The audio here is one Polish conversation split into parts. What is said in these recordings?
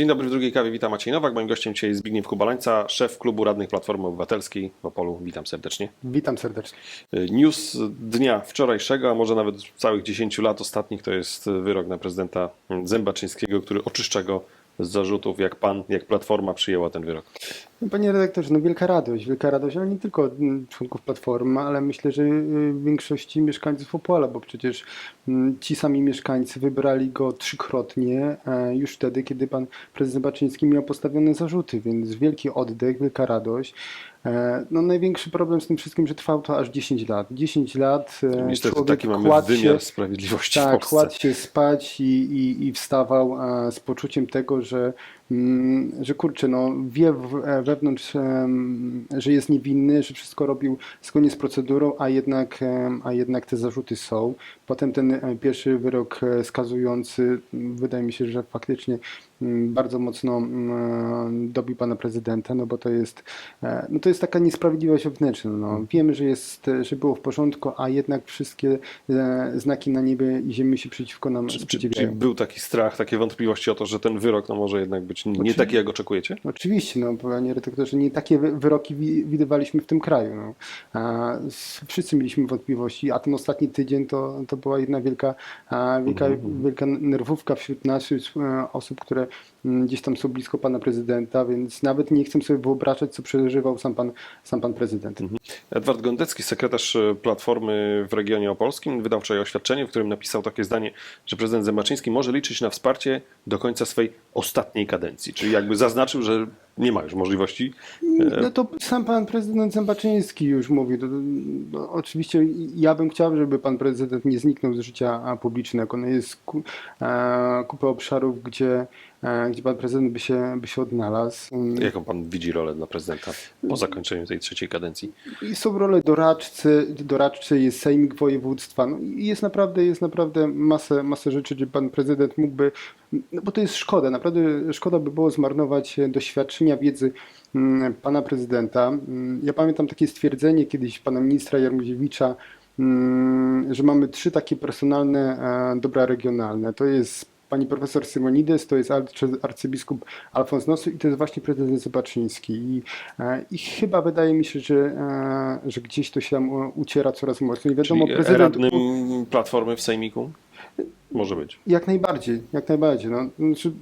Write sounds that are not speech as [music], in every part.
Dzień dobry w drugiej kawie, witam Maciej Nowak. Moim gościem dzisiaj jest Zbigniew Kubalańca, szef klubu radnych Platformy Obywatelskiej w Opolu. Witam serdecznie. Witam serdecznie. News dnia wczorajszego, a może nawet całych 10 lat ostatnich, to jest wyrok na prezydenta Zębaczyńskiego, który oczyszcza go z zarzutów, jak pan, jak Platforma przyjęła ten wyrok. No, Panie redaktorze, no wielka radość, wielka radość, ale nie tylko członków Platformy, ale myślę, że y, większości mieszkańców Opola, bo przecież mm, ci sami mieszkańcy wybrali go trzykrotnie e, już wtedy, kiedy pan prezydent Baczyński miał postawione zarzuty, więc wielki oddech, wielka radość. E, No największy problem z tym wszystkim, że trwało to aż 10 lat. 10 lat e, Niestety człowiek taki mamy kładł się- wymiar sprawiedliwości w Tak, Polsce. kładł się spać i, i, i wstawał z poczuciem tego, że, że kurczę, no, wie e, wewnątrz, że jest niewinny, że wszystko robił zgodnie z procedurą, a jednak, a jednak te zarzuty są. Potem ten e, pierwszy wyrok e, skazujący, m, wydaje mi się, że faktycznie mm, bardzo mocno mm, dobił pana prezydenta, no bo to jest, no to jest taka niesprawiedliwość wewnętrzna. No. Wiemy, że, jest, że było w porządku, a jednak wszystkie znaki na niebie i ziemi się przeciwko nam Czy, czy, czy sprzeciwiają. był taki strach, takie wątpliwości o to, że ten wyrok no, może jednak być nie Oczywiście. taki, jak oczekujecie? Oczywiście, no panie redaktorze, nie takie wy- wyroki wi- widywaliśmy w tym kraju. No. A, wszyscy mieliśmy wątpliwości, a ten ostatni tydzień to, to była jedna wielka, a, wielka, wielka nerwówka wśród naszych e, osób, które mm, gdzieś tam są blisko pana prezydenta, więc nawet nie chcę sobie wyobrażać, co przeżywał sam pan, sam pan prezydent. Edward Gondecki, sekretarz e, Platformy w regionie opolskim, wydał wczoraj oświadczenie, w którym napisał takie zdanie, że prezydent Zębaczyński może liczyć na wsparcie do końca swej ostatniej kadencji. Czyli jakby zaznaczył, że nie ma już możliwości. e, No to sam pan prezydent Zębaczyński już mówi. To, no, oczywiście ja bym chciał, żeby pan prezydent nie zniknął z życia publicznego. No jest ku, e, kupę obszarów, gdzie, e, gdzie pan prezydent by się, by się odnalazł. Jaką pan widzi rolę dla prezydenta po zakończeniu tej trzeciej kadencji? I są role doradcy, doradczy, jest sejmik województwa. No jest naprawdę, jest naprawdę masę, masę rzeczy, gdzie pan prezydent mógłby, no bo to jest szkoda, naprawdę szkoda by było zmarnować e, wiedzy mm, pana prezydenta. Mm, Ja pamiętam takie stwierdzenie kiedyś pana ministra Jarmuziewicza, mm, że mamy trzy takie personalne e, dobra regionalne. To jest pani profesor Simonides, to jest arcy- arcybiskup Alfons Nosu i to jest właśnie prezydent Zobaczyński. I, e, I chyba wydaje mi się, że, e, że gdzieś to się tam uciera coraz mocniej. Wiadomo, Czyli prezydent radnym Platformy w Sejmiku? Może być. jak najbardziej, jak najbardziej. No, znaczy,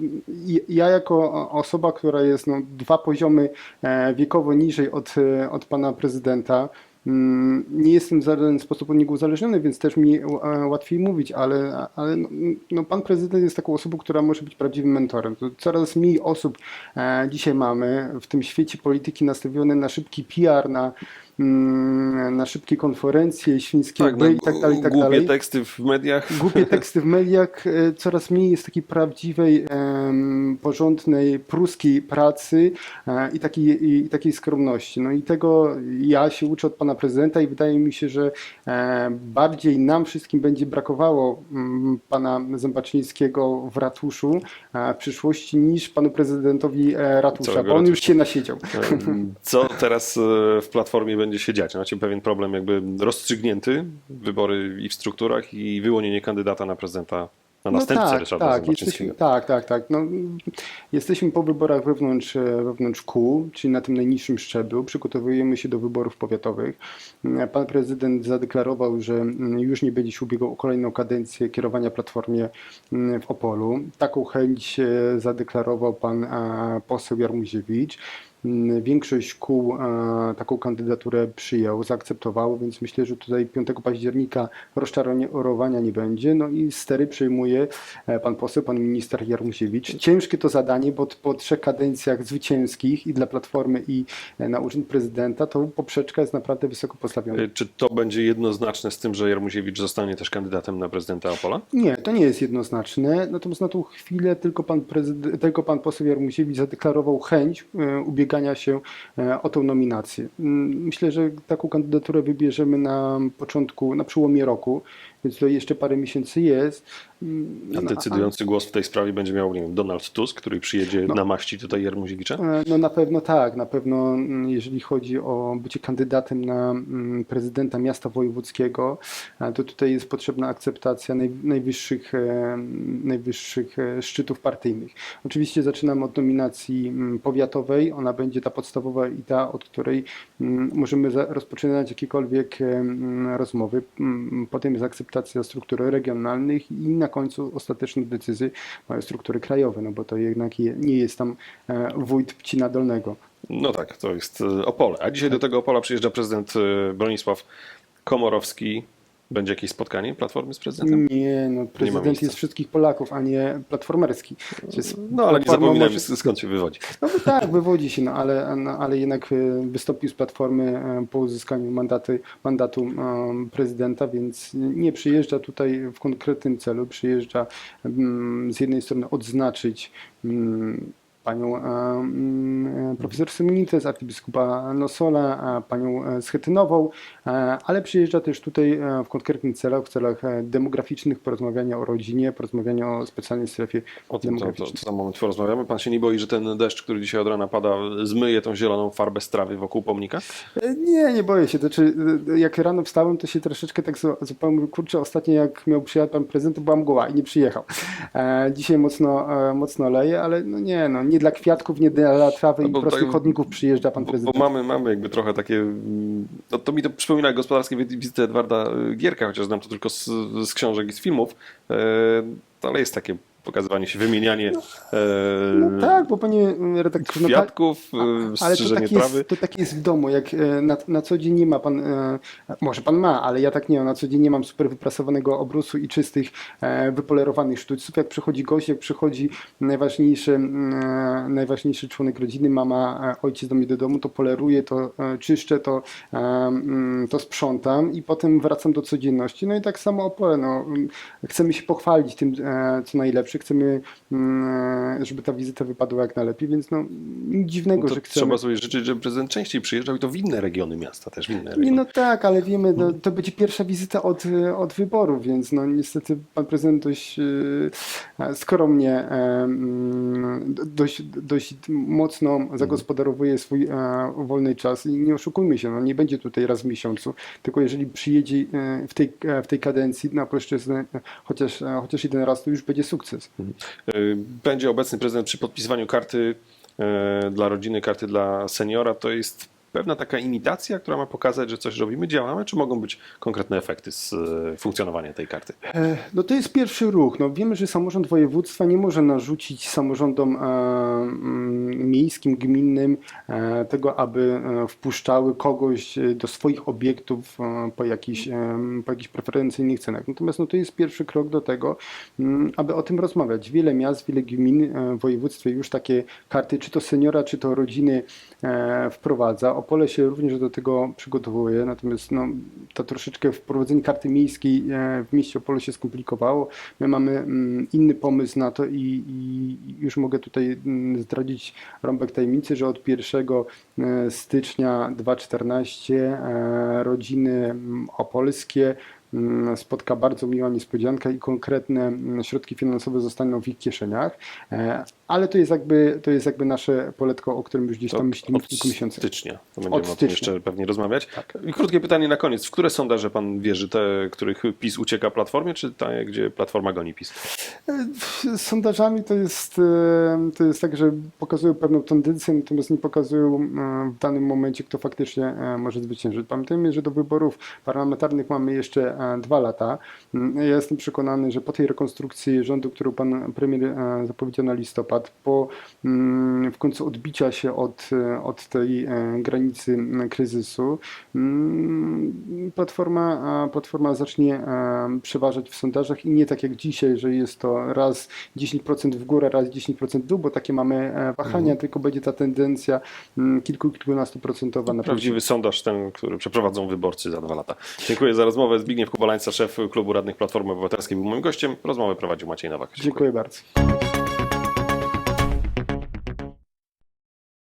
ja jako osoba, która jest no, dwa poziomy e, wiekowo niżej od, e, od pana prezydenta, mm, nie jestem w żaden sposób od niego uzależniony, więc też mi e, łatwiej mówić, ale, ale no, no, pan prezydent jest taką osobą, która może być prawdziwym mentorem. To coraz mniej osób dzisiaj mamy w tym świecie polityki nastawione na szybki PR, na, na szybkie konferencje, świńskie Tak, no, i tak dalej, i tak głupie dalej teksty w mediach. głupie [laughs] teksty w mediach, e, coraz mniej jest takiej prawdziwej, porządnej, pruskiej pracy e, i takiej, i, takiej skromności. No i tego ja się uczę od pana prezydenta i wydaje mi się, że e, bardziej nam wszystkim będzie brakowało mm, pana Zębaczyńskiego w ratuszu w przyszłości niż panu prezydentowi ratusza, Całego bo on już ratusza. się nasiedział. Co teraz w Platformie będzie się dziać? Macie pewien problem jakby rozstrzygnięty, wybory i w strukturach i wyłonienie kandydata na prezydenta, na następcę tak, Ryszarda tak, jesteśmy, tak, tak, tak. No, jesteśmy po wyborach wewnątrz, e, wewnątrz kół, czyli na tym najniższym szczeblu. Przygotowujemy się do wyborów powiatowych. Pan prezydent zadeklarował, że mm, już nie będzie się ubiegał o kolejną kadencję kierowania Platformie mm, w Opolu. Taką chęć e, zadeklarował pan poseł Jarmuziewicz. Mm, Większość kół e, taką kandydaturę przyjął, zaakceptowało, więc myślę, że tutaj 5 października rozczarowania nie będzie. No i stery przejmuje e, pan poseł, pan minister Jarmusiewicz. Ciężkie to zadanie, bo po trzech kadencjach zwycięskich i dla Platformy i e, na urząd prezydenta, to poprzeczka jest naprawdę wysoko postawiona. Czy to będzie jednoznaczne z tym, że Jarmuziewicz zostanie też kandydatem na prezydenta Opola? Nie, to nie jest jednoznaczne. Natomiast na tą chwilę tylko pan, prezydent, tylko pan poseł Jarmusiewicz zadeklarował chęć e, ubiegania się e, o tą nominację. Mm, Myślę, że taką kandydaturę wybierzemy na początku, na przełomie roku, więc tutaj jeszcze parę miesięcy jest. Mm, A no, decydujący głos w tej sprawie będzie miał nie wiem, Donald Tusk, który przyjedzie na maści tutaj Jarmuziewicza? E, No na pewno tak, na pewno mm, jeżeli chodzi o bycie kandydatem na mm, prezydenta miasta wojewódzkiego, e, to tutaj jest potrzebna akceptacja naj, najwyższych, e, najwyższych szczytów partyjnych. Oczywiście zaczynamy od nominacji mm, powiatowej, ona będzie ta podstawowa i ta, od której możemy rozpoczynać jakiekolwiek rozmowy. Potem jest akceptacja struktur regionalnych i na końcu ostateczne decyzje mają struktury krajowe, no bo to jednak je, nie jest tam e, wójt Pcina Dolnego. No tak, to jest e, Opole. A dzisiaj do tego Opola przyjeżdża prezydent e, Bronisław Komorowski. Będzie jakieś spotkanie Platformy z prezydentem? Nie, no prezydent miejsca. jest wszystkich Polaków, a nie platformerski. No ale nie zapominajmy może- skąd się wywodzi. No tak, wywodzi się, no ale, no, ale jednak e, wystąpił z Platformy e, po uzyskaniu mandaty, mandatu e, prezydenta, więc nie przyjeżdża tutaj w konkretnym celu. Przyjeżdża mm, z jednej strony odznaczyć mm, panią e, mm, profesor Semenites, arcybiskupa Nosola, panią e, Schetynową, e, ale przyjeżdża też tutaj w konkretnych celach, w celach demograficznych, porozmawiania o rodzinie, porozmawiania o specjalnej strefie O tym to, to, demograficznej. to za moment porozmawiamy. Pan się nie boi, że ten deszcz, który dzisiaj od rana pada, zmyje tą zieloną farbę z trawy wokół pomnika? Nie, nie boję się. Znaczy, jak rano wstałem, to się troszeczkę tak mówię, kurczę, ostatnio jak miał przyjechać pan prezydent, to była mgła i nie przyjechał. Dzisiaj mocno, mocno leje, ale no nie, no, nie dla kwiatków, nie dla trawy No i bo prostych tak- chodników przyjeżdża pan Bo, bo prezydent. mamy, mamy jakby trochę takie. mm, No to mi to przypomina gospodarskie wi- wizyty Edwarda y, Gierka, chociaż znam to tylko z, z książek i z filmów. E, ale jest takie pokazywanie się, wymienianie e, No tak, bo panie redaktorze, no, kwiatków, A- e, Ale to tak, trawy. jest, to tak jest w domu, jak e, na, na co dzień nie ma pan, może pan ma, ale ja tak nie mam, na co dzień nie mam super wyprasowanego obrusu i czystych, wypolerowanych sztućców. Jak przychodzi gość, jak przychodzi najważniejszy, najważniejszy członek rodziny, mama, ojciec do mnie do domu, to poleruję, to czyszczę, to, to sprzątam i potem wracam do codzienności. No i tak samo Opole, no, chcemy się pochwalić tym, co najlepsze, chcemy, mm, żeby ta wizyta wypadła jak najlepiej, więc no, nic dziwnego, No że chcemy. trzeba sobie życzyć, żeby prezydent częściej przyjeżdżał i to w inne regiony miasta, też w inne Nie, regiony. no tak, ale wiemy, no, to będzie pierwsza wizyta od, od wyborów, więc no niestety pan prezydent dość e, skromnie, e, mm, dość, dość mocno zagospodarowuje swój e, wolny czas i nie oszukujmy się, no nie będzie tutaj raz w miesiącu, tylko jeżeli przyjedzie w tej, w tej kadencji na płaszczyznę e, chociaż, chociaż jeden raz, to już będzie sukces. Y, Będzie obecny prezydent przy podpisywaniu karty e, dla rodziny, karty dla seniora. To jest pewna taka imitacja, która ma pokazać, że coś robimy, działamy, czy mogą być konkretne efekty z e, funkcjonowania tej karty? E, No to jest pierwszy ruch. No wiemy, że samorząd województwa nie może narzucić samorządom e, mm, miejskim, gminnym tego, aby wpuszczały kogoś do swoich obiektów po jakichś, po jakichś preferencyjnych cenach. Natomiast no, to jest pierwszy krok do tego, mm, aby o tym rozmawiać. Wiele miast, wiele gmin w województwie już takie karty, czy to seniora, czy to rodziny wprowadza. Opole się również do tego przygotowuje, natomiast no, to troszeczkę wprowadzenie karty miejskiej e, w mieście Opole się skomplikowało. My mamy mm, inny pomysł na to i, i już mogę tutaj mm, zdradzić rąbek tajemnicy, że od 1 e, stycznia 2014 e, rodziny mm, opolskie spotka bardzo miła niespodzianka i konkretne mm, środki finansowe zostaną w ich kieszeniach, E, ale to jest jakby, to jest jakby nasze poletko, o którym już gdzieś tam myślimy od w kilku miesiącach. stycznia. To będziemy Od o tym stycznia. jeszcze pewnie rozmawiać. Tak. I krótkie pytanie na koniec. W które sondaże pan wierzy? Te, których PiS ucieka Platformie, czy te, gdzie Platforma goni PiS? Z sondażami to jest, e, to jest tak, że pokazują pewną tendencję, natomiast nie pokazują e, w danym momencie, kto faktycznie e, może zwyciężyć. Pamiętajmy, że do wyborów parlamentarnych mamy jeszcze e, dwa lata. Mm, Ja jestem przekonany, że po tej rekonstrukcji rządu, którą pan premier e, zapowiedział na listopad, po mm, w końcu odbicia się od, e, od tej e, granicy m, kryzysu, mm, platforma, platforma zacznie e, przeważać w sondażach i nie tak jak dzisiaj, że jest to raz 10% w górę, raz 10% w dół, bo takie mamy e, wahania, tylko będzie ta tendencja mm, kilku, kilkunastu procentowa na Prawdziwy sondaż, ten, który przeprowadzą wyborcy za dwa lata. Dziękuję za rozmowę. Zbigniew Kubalańca, szef Klubu Radnych Platformy Obywatelskiej był moim gościem. Rozmowę prowadził Maciej Nowak. Dziękuję bardzo.